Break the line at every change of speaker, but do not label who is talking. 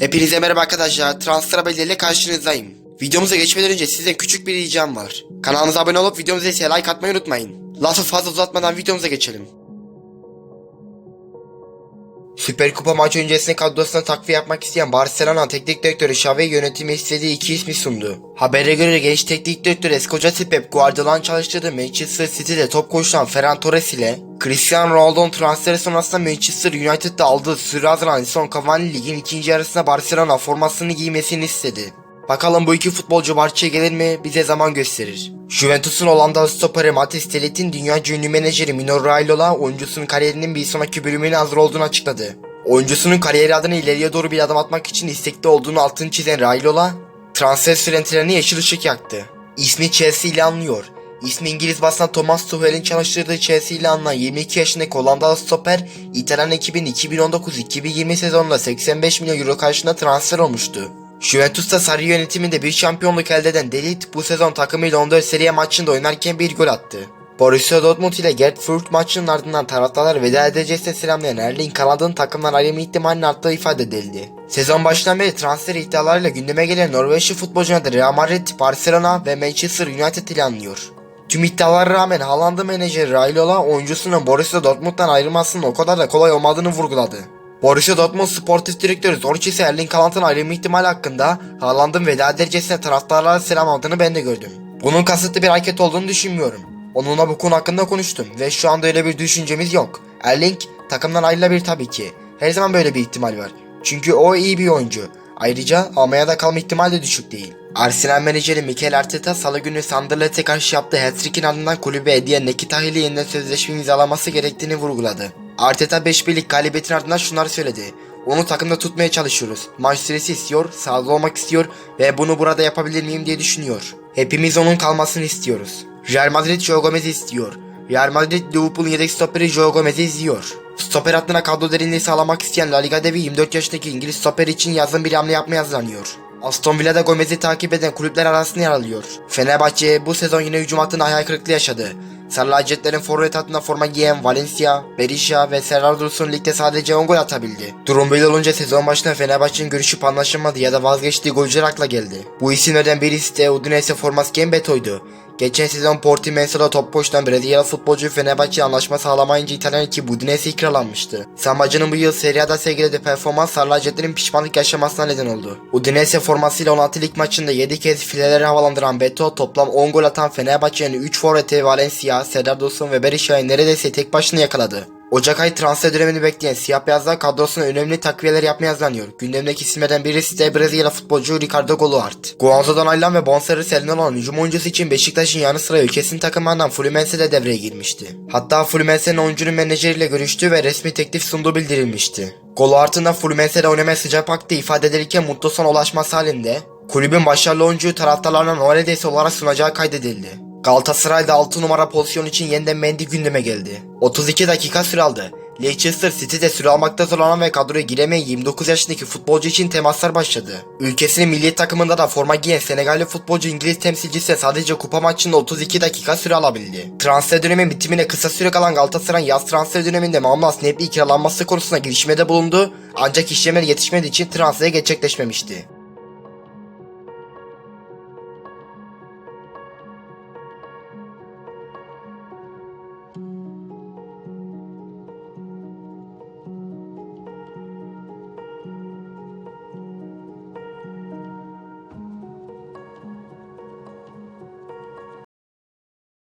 Hepinize merhaba arkadaşlar. Transfer haberleriyle karşınızdayım. Videomuza geçmeden önce size küçük bir ricam var. Kanalımıza abone olup videomuza ise like atmayı unutmayın. Lafı fazla uzatmadan videomuza geçelim. Süper Kupa maçı öncesinde kadrosuna takviye yapmak isteyen Barcelona teknik direktörü Xavi yönetimi istediği iki ismi sundu. Habere göre genç teknik direktör eski hocası Pep Guardiola'nın çalıştırdığı Manchester City'de top koşulan Ferran Torres ile Cristiano Ronaldo'nun transferi sonrasında Manchester United'da aldığı süre azalan Edison Cavani ligin ikinci yarısında Barcelona formasını giymesini istedi. Bakalım bu iki futbolcu Barça'ya gelir mi bize zaman gösterir. Juventus'un Hollandalı stoperi Matis Telit'in dünya ünlü menajeri Mino Raiola oyuncusunun kariyerinin bir sonraki bölümüne hazır olduğunu açıkladı. Oyuncusunun kariyeri adına ileriye doğru bir adım atmak için istekli olduğunu altını çizen Raiola, transfer söylentilerine yeşil ışık yaktı. İsmi Chelsea ile anlıyor. İsmi İngiliz basına Thomas Tuchel'in çalıştırdığı Chelsea ile anılan 22 yaşındaki Hollandalı stoper, İtalyan ekibin 2019-2020 sezonunda 85 milyon euro karşılığında transfer olmuştu. Juventus'ta sarı yönetiminde bir şampiyonluk elde eden Delit bu sezon takımıyla 14 seriye maçında oynarken bir gol attı. Borussia Dortmund ile Gerd Fürth maçının ardından taraftarlar veda edeceğiz selamlayan Erling Haaland'ın takımdan ayrılma ihtimalinin arttığı ifade edildi. Sezon başından beri transfer iddialarıyla gündeme gelen Norveçli futbolcuna da Real Madrid, Barcelona ve Manchester United ile anlıyor. Tüm iddialara rağmen Haaland'ın menajeri Raiola oyuncusunun Borussia Dortmund'dan ayrılmasının o kadar da kolay olmadığını vurguladı. Borussia Dortmund sportif direktörü Zorci ise Erling Haaland'ın ayrılma ihtimali hakkında Haaland'ın veda edercesine taraftarlara selam aldığını ben de gördüm. Bunun kasıtlı bir hareket olduğunu düşünmüyorum. Onunla bu konu hakkında konuştum ve şu anda öyle bir düşüncemiz yok. Erling takımdan ayrılabilir tabii ki. Her zaman böyle bir ihtimal var. Çünkü o iyi bir oyuncu. Ayrıca Almanya'da kalma ihtimali de düşük değil. Arsenal menajeri Mikel Arteta salı günü Sunderland'e karşı yaptığı hat-trick'in ardından kulübe hediye Nekita ile yeniden sözleşme imzalaması gerektiğini vurguladı. Arteta 5 birlik galibiyetin ardından şunları söyledi. Onu takımda tutmaya çalışıyoruz. Maç süresi istiyor, sağlıklı olmak istiyor ve bunu burada yapabilir miyim diye düşünüyor. Hepimiz onun kalmasını istiyoruz. Real Madrid Joe Gomez'i istiyor. Real Madrid Liverpool'un yedek stoperi Joe Gomez'i izliyor. Stoper hattına kadro derinliği sağlamak isteyen La Liga devi 24 yaşındaki İngiliz stoper için yazın bir hamle yapmaya hazırlanıyor. Aston Villa'da Gomez'i takip eden kulüpler arasında yer alıyor. Fenerbahçe bu sezon yine hücum hattında hayal kırıklığı yaşadı. Sarı lacivertlerin forvet hattında forma giyen Valencia, Berisha ve Serdar Dursun ligde sadece 10 gol atabildi. Durum böyle olunca sezon başında Fenerbahçe'nin görüşüp anlaşılmadı ya da vazgeçtiği golcüler akla geldi. Bu isimlerden birisi de Udinese forması giyen Beto'ydu. Geçen sezon Portimonense'da top koştan Brezilyalı futbolcu Fenerbahçe anlaşma sağlamayınca İtalyan ekip Udinese'yi kiralanmıştı. Sambacı'nın bu yıl Serie A'da sergilediği performans Sarlacetlerin pişmanlık yaşamasına neden oldu. Udinese formasıyla 16 lig maçında 7 kez fileleri havalandıran Beto toplam 10 gol atan Fenerbahçe'nin 3 forveti Valencia, Serdar Dursun ve Berisha'yı neredeyse tek başına yakaladı. Ocak ayı transfer dönemini bekleyen siyah beyazlar kadrosuna önemli takviyeler yapmaya hazırlanıyor. Gündemdeki isimlerden birisi de Brezilya futbolcu Ricardo Goulart. Guangzhou'dan ayrılan ve bonservis elinden olan hücum oyuncusu için Beşiktaş'ın yanı sıra ülkesinin takımlarından Fluminense de devreye girmişti. Hatta Fluminense'nin oyuncunun menajeriyle görüştüğü ve resmi teklif sunduğu bildirilmişti. Goulart'ın da Fluminense'de oynamaya sıcak baktığı ifade edilirken mutlu son ulaşması halinde kulübün başarılı oyuncuyu taraftarlarına Noel hediyesi olarak sunacağı kaydedildi. Galatasaray'da 6 numara pozisyon için yeniden Mendy gündeme geldi. 32 dakika süre aldı. Leicester City'de süre almakta zorlanan ve kadroya giremeyen 29 yaşındaki futbolcu için temaslar başladı. Ülkesinin milli takımında da forma giyen Senegalli futbolcu İngiliz temsilcisi sadece kupa maçında 32 dakika süre alabildi. Transfer dönemin bitimine kısa süre kalan Galatasaray yaz transfer döneminde Mamlas Nebli kiralanması konusunda girişimde bulundu ancak işlemler yetişmediği için transfer gerçekleşmemişti.